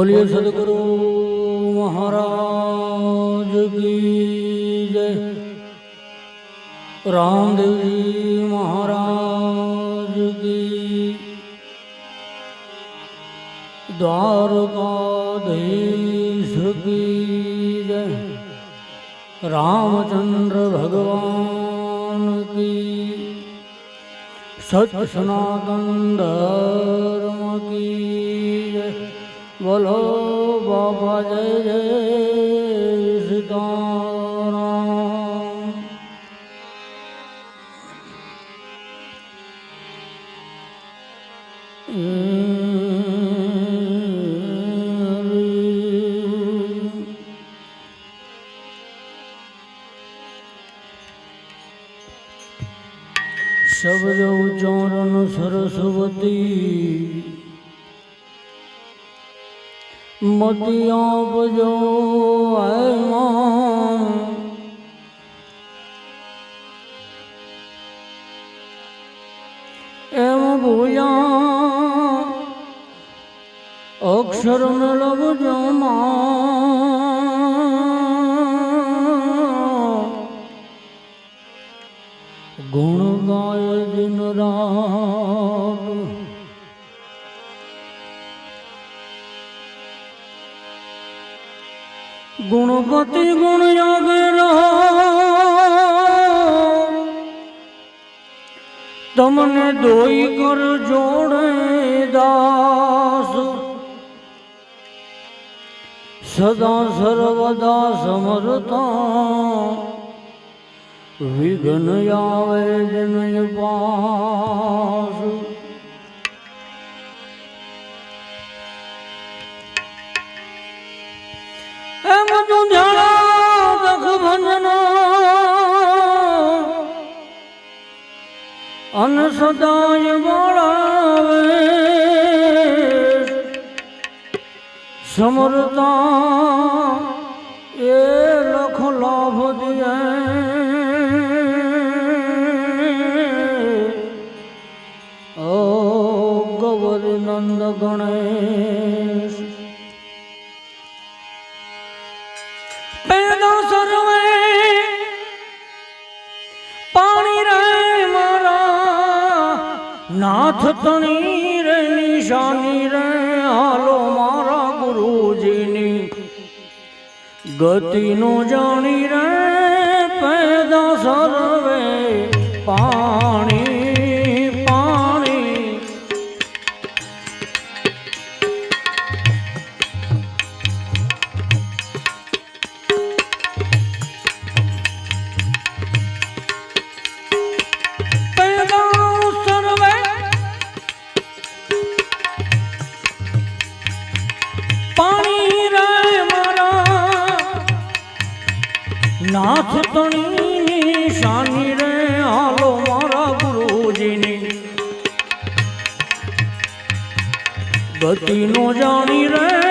બોલીએ સદગુરુ મહારાજ કી જય. રામદેવજી મહારાજ કી. દ્વારકાધીશ કી જય. રામચંદ્ર ભગવાન કી. સત સનાતન ધર્મ કી. બોલો બાબા જય જય સીતારામ. મતી આપજો એમાં ભૂલ્યા અક્ષર મેળવજો ગુણ ગાય દિન રાત ગુણપતિ ગુણ યોગ રહો. તમને દોઈ કર જોડે દાસ. સદા સર્વદા સમરતા વિઘ્ન આવે જનય પાસ. અન સદાય વાળાવે. સમરતા એ લખ લાભ દિય ઓ ગૌરી નંદ ગણેશ નાથ તણી રે નિશાની રે હાલો મારા ગુરુજીની. ગતિનો જાણી રે પેદા સર્વે પાણી ગતિ નો જાણી રે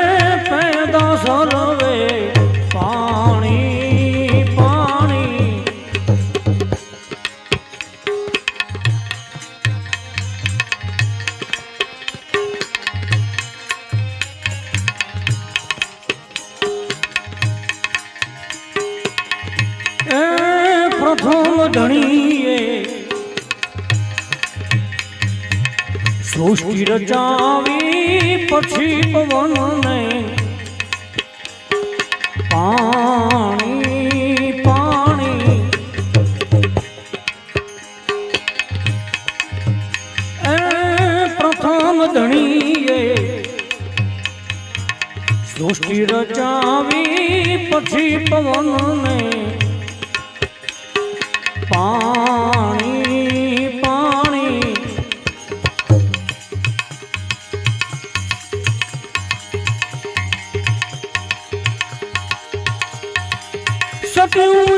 સૃષ્ટિ રચાવી પછી પવનને પાણી પાણી. એ પ્રથમ ધણીએ સૃષ્ટિ રચાવી પછી પવનને પાણી. কেউ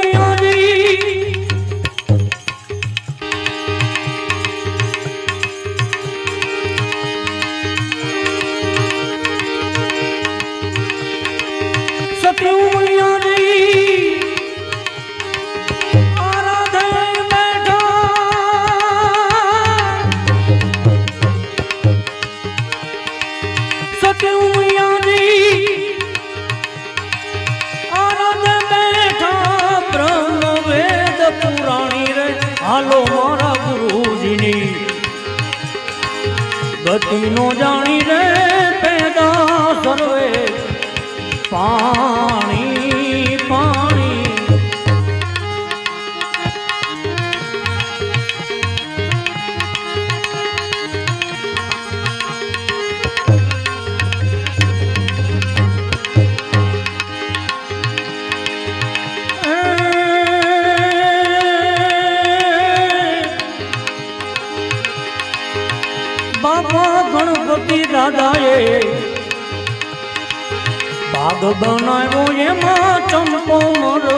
બનાવ્યો એમાં ચંપો મરો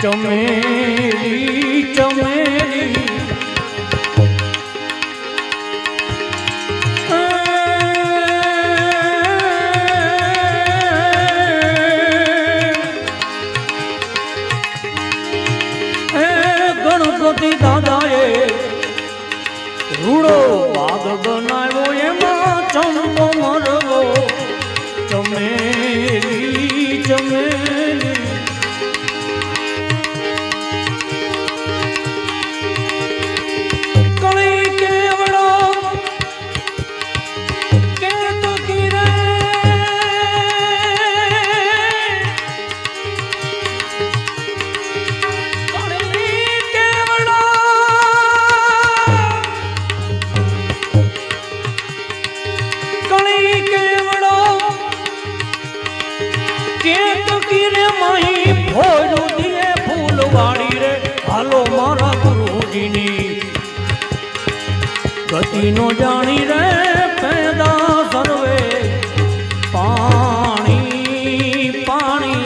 ચમેલી ચમેલી. ગણપતિ દાદાએ રૂડો બાગ બનાવ્યો એમાં ચંપો મરવો હાલો મારા ગુરુજીની. ગતિનો જાણી રે પેદા સર્વે. પાણી પાણી.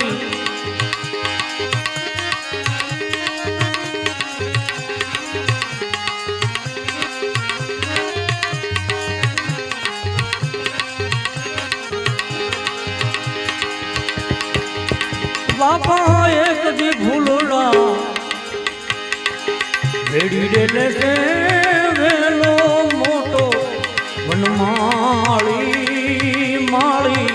બાપા એક જી ભૂલડા મેળી રેલે છે વેલો મોટો વનમાળી માળી.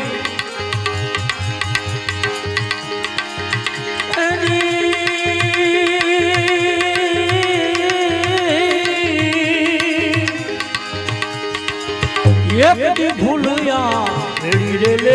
ભૂલયા મેળી રેલે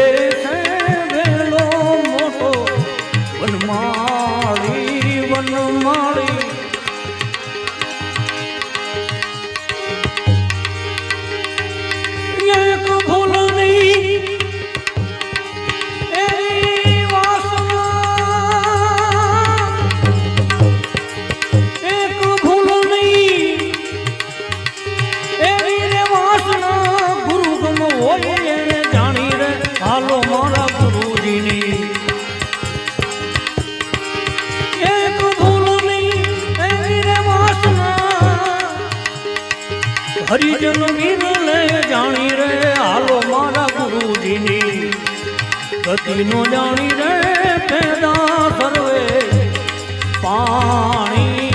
જાણી રે પેદા સર્વે પાણી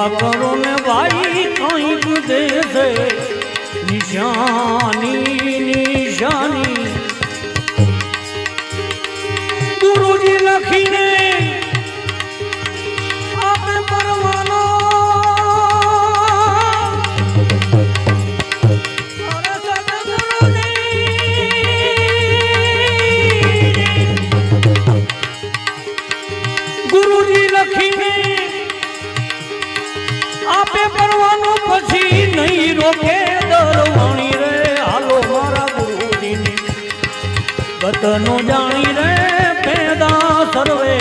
સેવા કરો ને ભાઈ કઈ દે. છે નિશાની નો જાણી રે પેદા સર્વે.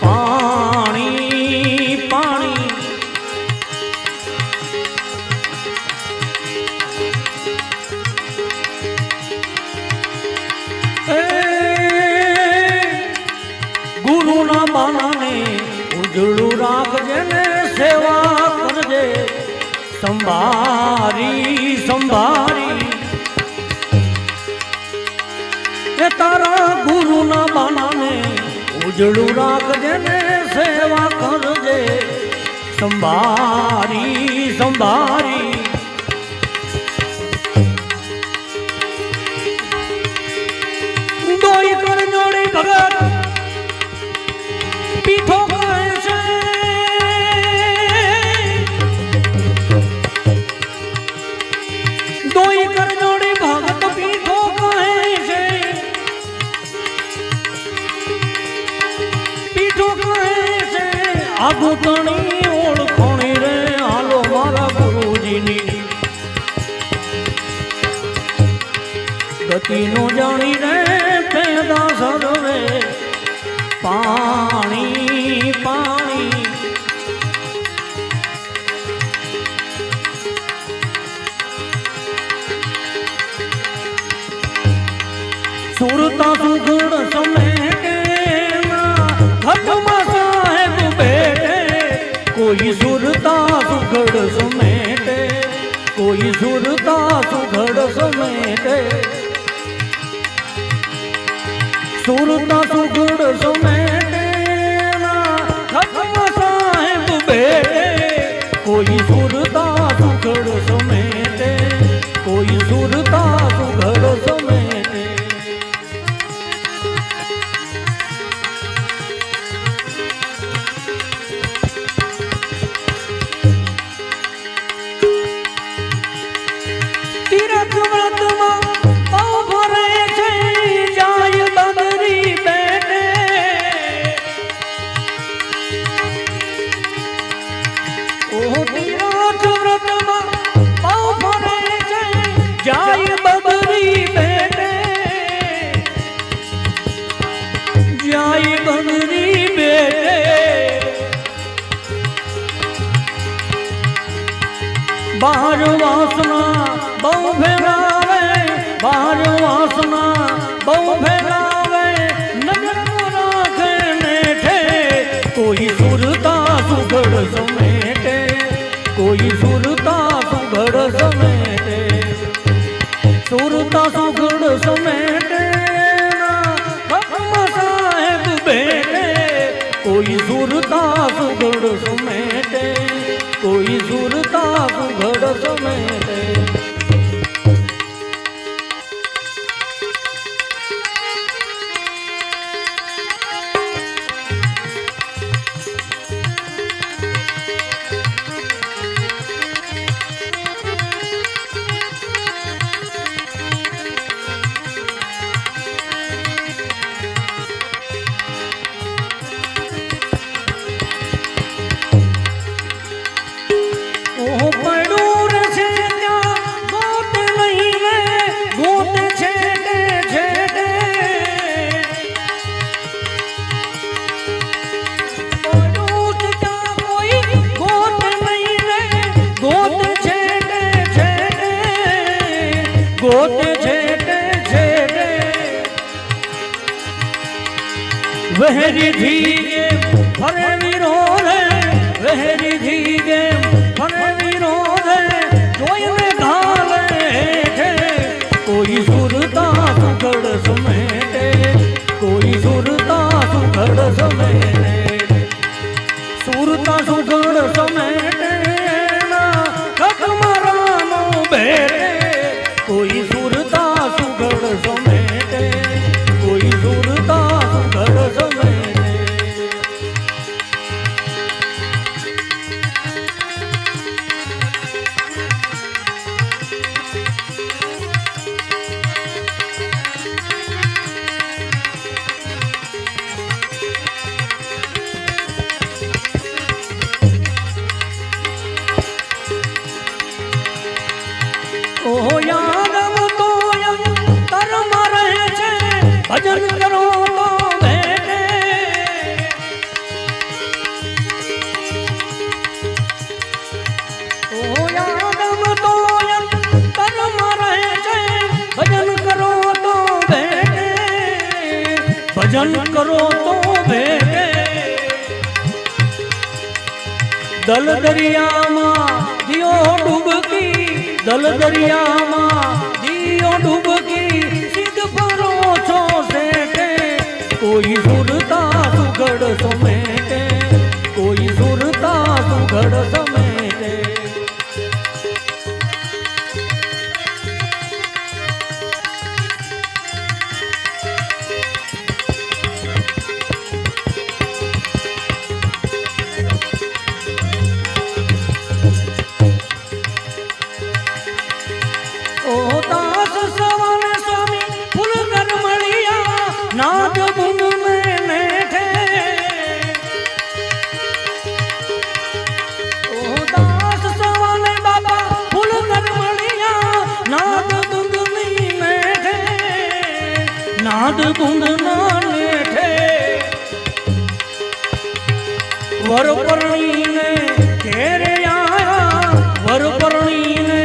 પાણી પાણી. ગુરુના બાનાને ઉજળું રાખજે સેવા કરજે. સંભારી સંભારી તારા ગુરુના બાણાને ઉજળું રાખજે ને સેવા કરજે. સંભારી સંભારી. દોઈ કર જોડી સુરતા સુગુણ સમેટે ઘટમાં સાહેબ બેઠે કોઈ સુરતા સુગડ સમેટે, કોઈ સુરતા સુગડ સમેટે. સુરતા સુગડ બાર વાસના, બહુ ભેરાવે બાર વાસના, બહુ ભેરાવે નજર રાખે નેઠે, કોઈ સુરતા સુગડ સમેટે, કોઈ સુરતા સુગડ સમેટે. સુરતા સુગડ સમેટે કોઈ સુરતા સુગડ સમેટે. કોઈ સુરતા ઘડ સમેટે ગોત છેટે છેટે વહેરી ધીરે ફરે ભજન કરો તો ભેગે દલ દરિયામાં દિયો ડૂબકી, દલ દરિયામાં દિયો ડૂબકી, સિદ્ધ પરો છો સેટે કોઈ સુરતા સુગડ સમેટે વરપરણીને ઘેરે આયા, વરપરણીને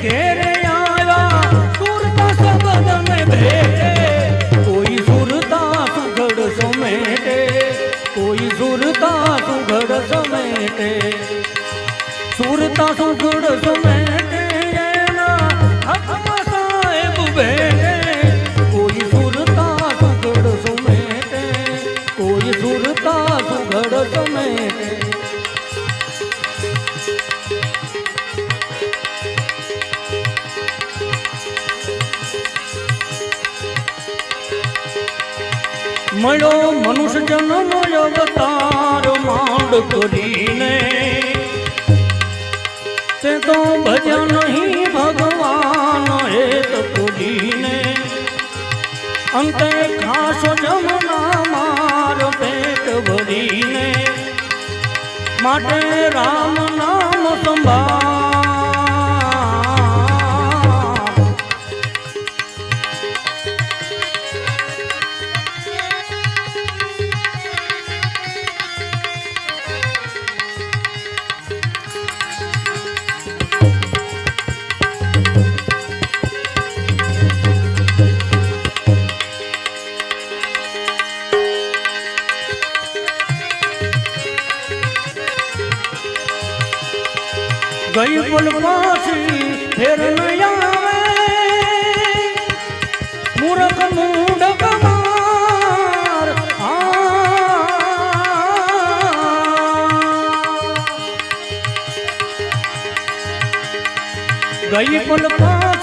ઘેરે આયા. સુરતા સબદને ભેટે કોઈ સુરતા સુઘડ સમેટે, કોઈ સુરતા સુઘડ સમેટે. સુરતા સુઘડ મળ્યો મનુષ્ય જન્મ અવતાર માંડ કરીને. તે તો ભજન નહીં ભગવાન હેત તુજીને અંતે ખાસ જમના માર પેટ ભરીને. માટે રામ નામ સંભાળ Guay por lo polvo